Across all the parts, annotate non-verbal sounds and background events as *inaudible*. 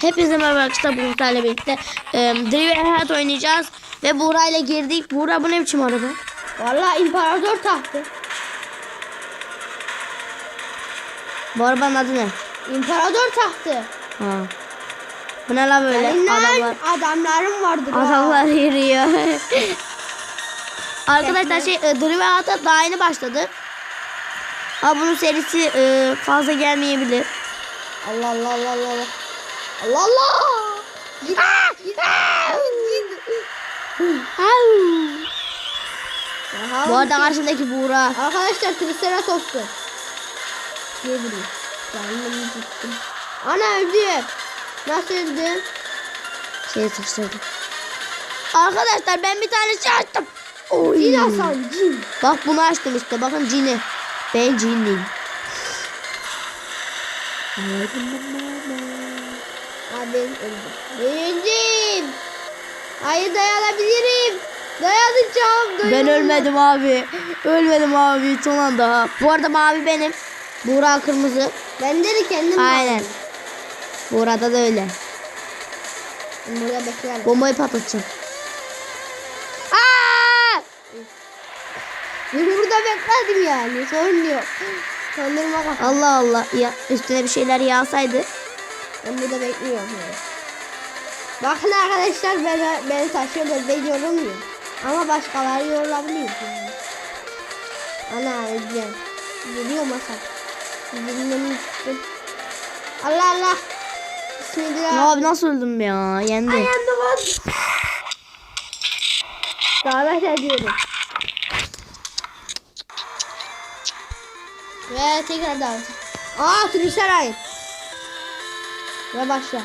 Hepinize merhaba arkadaşlar Buğra'yla birlikte e, Drive Hayat oynayacağız ve Buğra'yla girdik. Buğra bu ne biçim araba? Vallahi imparator tahtı. Bu arabanın adı ne? İmparator tahtı. Ha. Bu ne la böyle? Adamlar, adamlarım vardır. adamlar *laughs* yürüyor. arkadaşlar şey e, Drive Hayat'a daha yeni başladı. Ama bunun serisi e, fazla gelmeyebilir. Allah Allah Allah Allah. Allah. Allah. Git. Git. Aha, Bu arada karşımdaki Buğra. Arkadaşlar Triceratops'u. Ne bileyim. Kendim gittim. Ana öldüm. Nasıl öldüm? Şey sıçradı. Arkadaşlar ben bir tane şey açtım. Oy. Cin Hasan cin. Bak bunu açtım işte. Bakın cini. Ben cinliyim. Abi öldüm. Öldüm. Hayır dayanabilirim. Dayanacağım. Ben dayanacağım. ölmedim abi. Ölmedim abi son anda. Bu arada mavi benim. Buğra kırmızı. Ben de kendim Aynen. vardım. Buğra'da da öyle. Ben Burada beklerim. Bombayı patlatacağım. Aa! Ben burada bekledim yani. Sorun yok. Kandırma. Allah Allah. Ya, üstüne bir şeyler yağsaydı. Ben burada bekliyorum yani. Bakın arkadaşlar ben, beni taşıyorlar. Ben yorulmuyorum. Ama başkaları yorulabiliyor. Yani. Ana öleceğim. Geliyor masa. Dinlemek istedim. Allah Allah. Bismillah. Ya abi nasıl öldüm ya? Yendi. Ayağımda var. Davet ediyorum. Ve tekrar davet. Aa Triceray. Ve başla.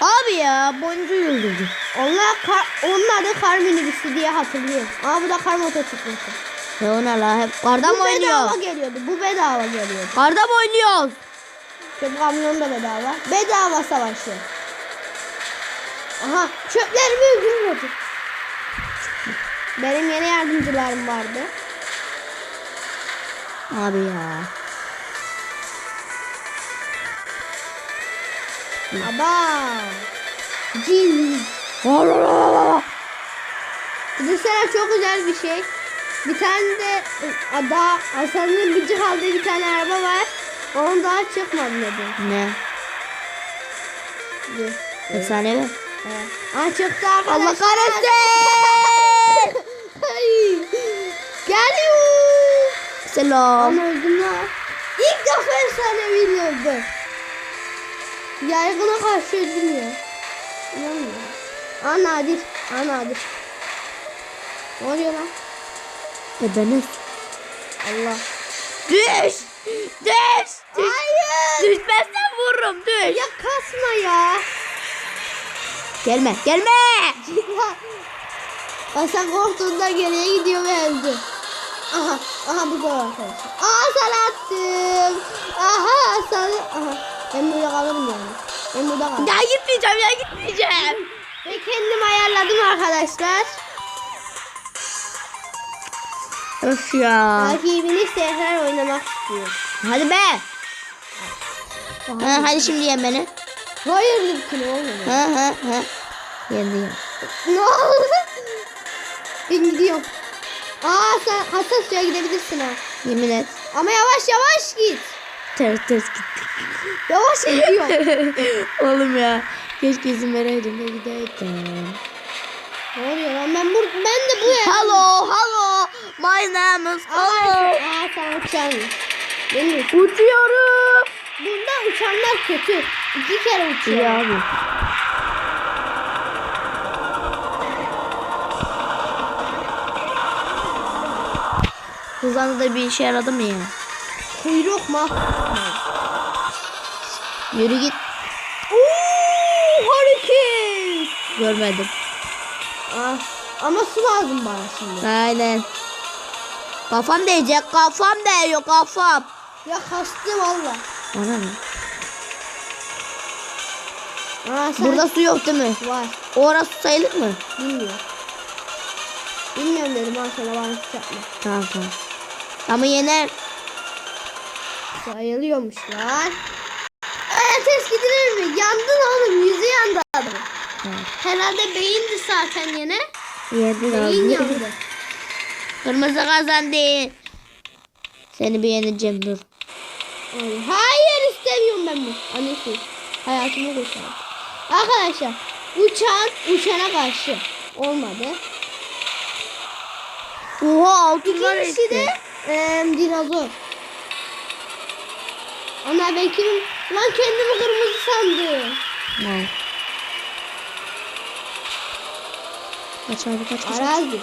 Abi ya boncuğu öldürdü. Onlar kar, onun adı kar minibüsü diye hatırlıyorum. Aa bu da kar motosikleti. Ne la? Hep karda mı bu bedava oynuyor? geliyordu. Bu bedava geliyordu. Karda mı oynuyoruz? Çöp kamyon da bedava. Bedava savaşı. Aha çöplerimi öldürmüyordu. Benim yeni yardımcılarım vardı. Abi ya. Aba. Cin. Tricerat çok güzel bir şey. Bir tane de ada Hasan'ın gıcık aldığı bir tane araba var. Onun daha çıkmadı dedi. Ne? Dur. Efsanevi. Evet. Aa çıktı arkadaşlar. Allah kahretsin. *laughs* Geliyor. Selam. Ama öldüm lan. İlk defa efsaneviyle öldüm. Yaygına karşı ya. İnanmıyorum. Aa nadir. Aa nadir. Ne oluyor lan? Ebeniz. Allah. Düş. Düş. Düş. Hayır. Düşmezsen vururum. Düş. Ya kasma ya. Gelme. Gelme. Hasan korktuğunda geriye gidiyor ve öldü. Aha, aha bu da arkadaşlar. Aha sana attım. Aha sana. Aha. Ben burada kalırım yani. Ben burada kalırım. Ya gitmeyeceğim ya gitmeyeceğim. Ve kendim ayarladım arkadaşlar. Öf ya. Rakibiniz tekrar oynamak istiyor. Hadi be. Ha, hadi şimdi yen beni. Hayır mümkün olmuyor. Ha ha ha. Yendi ya. Ne oldu? Ben gidiyorum. Aa sen Hasan suya gidebilirsin ha. Yemin et. Ama yavaş yavaş git. Ters ters git. Yavaş gidiyor. *laughs* Oğlum ya. Keşke izin vereydim de gideydim. ne oluyor lan? Ben, bur ben de bu yer. Hello, hello. My name is hello. aa sen uçan. Benim Uçuyorum. Bunda uçanlar kötü. İki kere uçuyor. İyi abi. Hızlandı da bir işe yaradı mı ya? Kuyruk mu? Yürü git. Uuu hareket. Görmedim. Ah, ama su lazım bana şimdi. Aynen. Kafam değecek. Kafam değiyor kafam. Ya kastı valla. Ana ne? Aa, sen Burada su yok değil mi? var. Orası su sayılır mı? Bilmiyorum. Bilmiyorum dedim ha sana bana hiç yapma. Tamam tamam. Ama yener. Sayılıyormuş lan. Test gidilir mi? Yandın oğlum. Yüzü yandı adam. Evet. Herhalde beyindi zaten yine. Yedin Beyin abi. yandı. *laughs* Kırmızı kazandı. Seni bir yeneceğim dur. Ay, Hayır istemiyorum ben bu. Annesi. Hayatımı kurtardı. Arkadaşlar uçan uçana karşı olmadı. Oha altınlar İkincisi de eee dinozor. Ana ben kimim? Lan kendimi kırmızı sandım. Ne? Kaç abi kaç kaç. Arazi.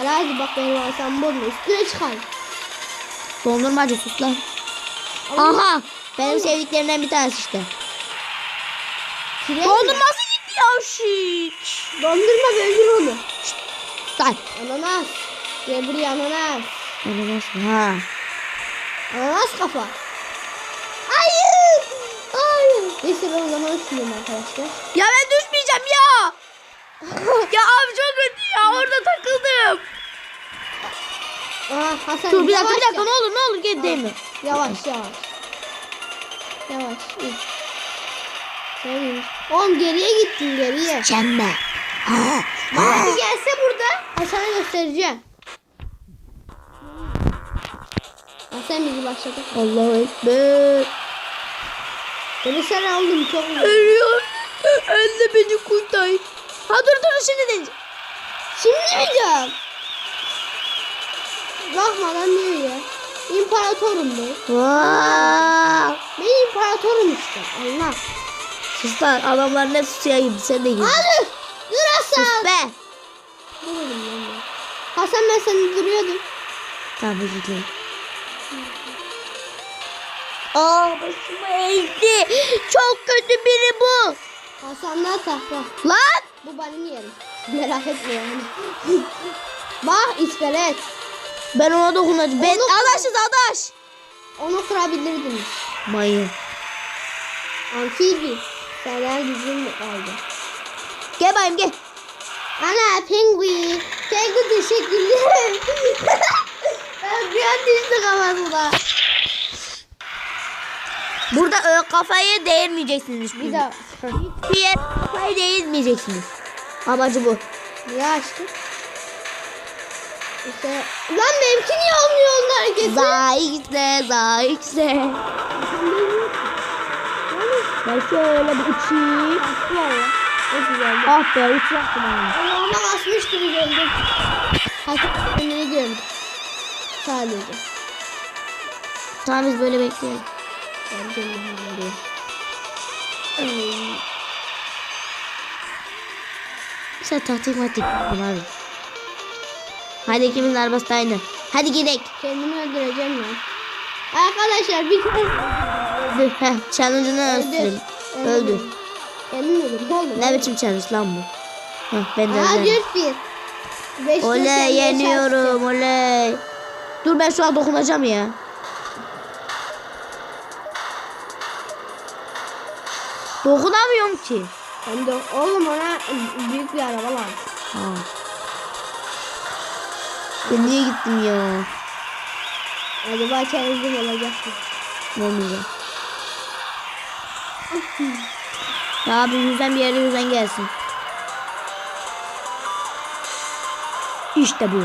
Arazi bak benim asam bozma. Üstüne çıkar. Dondurmacı sus lan. Aha. Benim sevdiklerimden bir tanesi işte. Tren? Dondurması gitti ya şiş. Dondurma öldür onu. Lan. Ananas. Gel buraya ananas. Ananas? Ha. Ananas kafa. Neyse ben o zaman uçmuyorum arkadaşlar. Ya ben düşmeyeceğim ya. *laughs* ya abi çok kötü ya orada takıldım. Aa, Hasan Dur bir dakika bir dakika ne olur ne olur gel değil mi? Yavaş yavaş. Yavaş. in. Oğlum geriye gittin geriye. Çemme. Ha. Bana bir gelse burada Hasan'a göstereceğim. Hasan bizi başladı. Allahu Ekber. Beni sen aldın çok. Ölüyor. Anne beni kurtar. Ha dur dur şimdi deneyeceğim. Şimdi mi diyorum? Bakmadan diyor ya. İmparatorum. Vaa. Ben imparatorum işte. Allah. Sus lan adamların hepsi suya girdi sen de girdin. Hadi. Dur Hasan. Sus be. Dur oğlum ben de. Hasan ben seni duruyordum. Tamam özür dilerim. Aa başıma eğdi. Çok kötü biri bu. Hasan'dan tahta. Lan. Bu benim yerim. Merak etme yani. *laughs* Bak iskelet. Ben ona dokunacağım. Ben Onu- adaşız adaş. Onu kırabilirdiniz. Mayın. Amfibi. Senden gücün mü kaldı? Gel bayım gel. Ana pengui. Pengui teşekkürler. *laughs* ben bir an düştü kafasına. Burada ö, kafayı değirmeyeceksiniz. Bir daha. Bir yer kafayı değirmeyeceksiniz. Amacı bu. Niye açtın? İşte, lan benimki niye olmuyor onun hareketi? Zayıkse zayıkse. Ben şöyle bir uçayım. Ah be uçacaktım ama. Allah'ıma basmış gibi gördüm. Hatta kendini gördüm. Sadece. Tamam biz böyle bekleyelim. Ben kendimi gördüm. Sen taktik matik abi. Hadi ikimizin arabası da aynı. Hadi gidelim. Kendimi öldüreceğim ya. Arkadaşlar bir Öldür. Heh, challenge'ını öldür. Öldür. Ne biçim challenge lan bu? Heh, ben de Aa öldüm. 4 1. 5 Oley yeniyorum oley. Dur ben şu an dokunacağım ya. Dokunamıyorum ki. Ben de oğlum ona büyük bir araba lazım. Ha. Ben niye gittim ya? Acaba challenge'ım olacak mı? Olmayacak. Ya abi yüzden bir yere yüzden gelsin. İşte bu.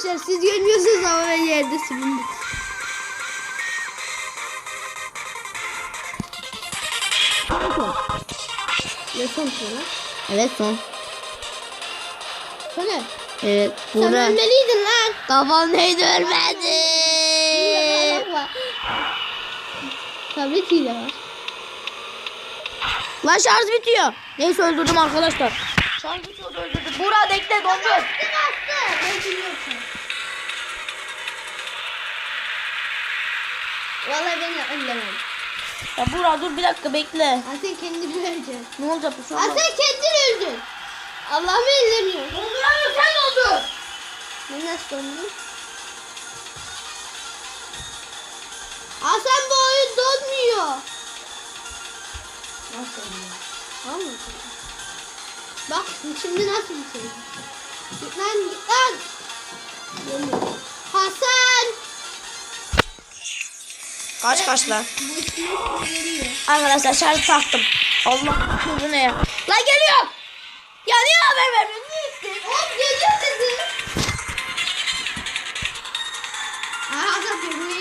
Arkadaşlar siz görmüyorsunuz ama ben yerde süründüm. Ne son sonra? Evet son. Söyle. Evet. Sen Burada ölmeliydin lan. kafam neydi ölmedi. Tablet hile var. Lan şarj bitiyor. Neyse öldürdüm arkadaşlar. Şarj bitiyor öldürdüm. Burak bekle dondur. Ben biliyorum. Vallahi ben ellemem. Ya Burak dur bir dakika bekle. Sen kendini öleceksin. Ne olacak bu şu Aa, an? sen kendin öldün. Allah'ımı ellemiyor. Donduramıyor sen dondur. Ne nasıl dondun? Hasan bu oyun donmuyor. Nasıl donmuyor? Tamam Bak şimdi nasıl bir şey? Git lan git lan. Hasan. Kaç kaç lan. Arkadaşlar şarjı taktım. Allah bu ne ya. Lan geliyor. Ya niye haber vermiyorsun? Oğlum geliyor dedi.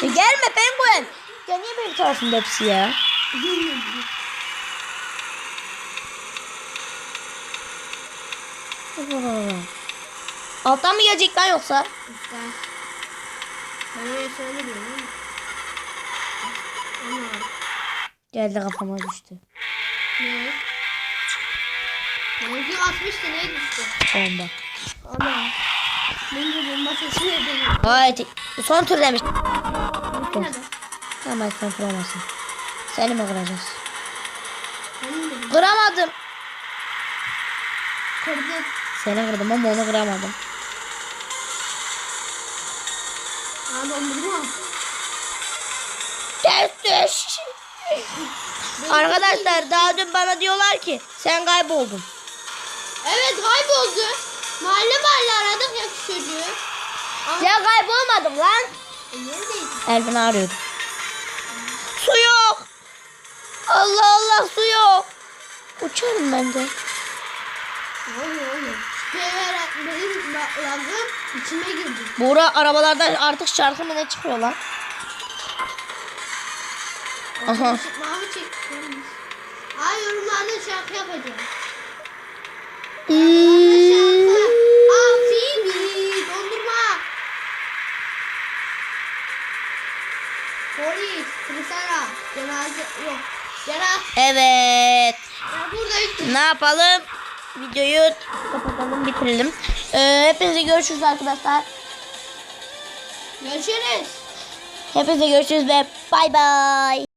E gelme ben bu el. Ya niye benim tarafımda hepsi ya? Allah Allah. Alttan mı gelecek lan yoksa? İşte. Ben öyle söylemiyorum ama. Geldi kafama düştü. Ne? Benimki atmıştı ne düştü? Bomba. Ana. Benimki bomba sesi yedim. Haydi. Son tur demiş. Tamam sen kıramazsın. Seni mi kıracağız? Benim de Kıramadım. kırdı. Seni kırdım ama onu kıramadım. Aa dondurma. Ters düş. Arkadaşlar daha dün bana diyorlar ki sen kayboldun. Evet kayboldu. Mahalle mahalle aradık ya şu çocuğu. Ya kaybolmadım lan. E, neredeydin? Arıyordum. Su yok. Allah Allah su yok. Uçarım ben de. Ne oluyor oğlum? Şüpheler benim la- lagım içime girdi. Buğra arabalardan artık şarkı mı ne çıkıyor lan? Aha. Çıkmamı çektim. Ay yorumlarda şarkı yapacağım. Hmm. Şarkı. Amfibi dondurma. Polis, Trisara, cenaze yok. Cenaze. Evet. Ya burada işte. Ne yapalım? Videoyu kapatalım bitirelim. Ee, hepinize görüşürüz arkadaşlar. Görüşürüz. Hepinize görüşürüz ve bay bay.